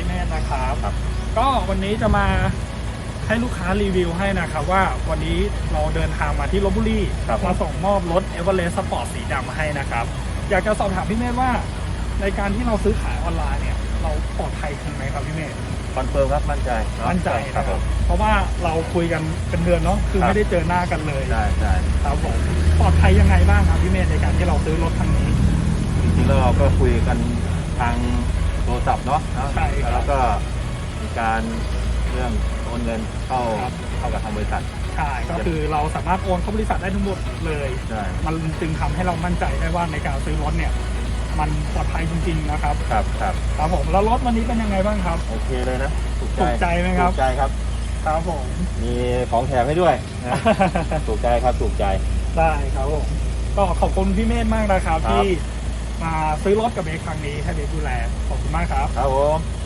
พี่เมธนะครับครับ ก็วันนี้จะมาให้ลูกค้ารีวิวให้นะครับว่าวันนี้เราเดินทางมาที่ลบบุรีครับมาส่งมอบรถ e v e r e s t Sport สีดำมาให้นะครับ อยากจะสอบถามพี่เมธว่า ในการที่เราซื้อขายออนไลน์เนี่ย เราปลอดภัยจริงไหมครับพี่เมธคอนเฟิร์มครับมั่นใจเอะมั่นใจครันะบคผรับมเพราะว่าเราคุยกันเป็นเดือนเนาะคือครับ ไม่ได้เจอหน้ากันเลยใช่ใช่ครับผมปลอดภัยยังไงบ้างครับพี่เมธในการที่เราซื้อรถคันนี้จริงๆแล้วเราก็คุยกันทางโท รศัพท์เนาะใช่ครับแล้วก็มีการเรื่องโอนเงินเข้าครับ เข้ากับทางบริษัท ใช่ก็คือเราสามารถโอนเข้าบริษัทได้ทั้งหมดเลย ใช่ มันจึงทำให้เรามั่นใจได้ว่าในการซื้อรถเนี่ย มันปลอดภัยจริงๆนะครับครับครับครับผมแล้วรถวันนี้เป็นยังไงบ้างครับ โอเคเลยนะถูกใจถูกใจไหมครับ ถูกใจครับ ครับผม มีของแถมให้ด้วยนะถูกใจครับถูกใจ ได้ครับผมก็ขอบคุณพี่เมธมากนะครับ ครับ ที่ มาซื้อรถกับเบคครั้งนี้ให้เบคดูแลขอบคุณมากครับ ครับผม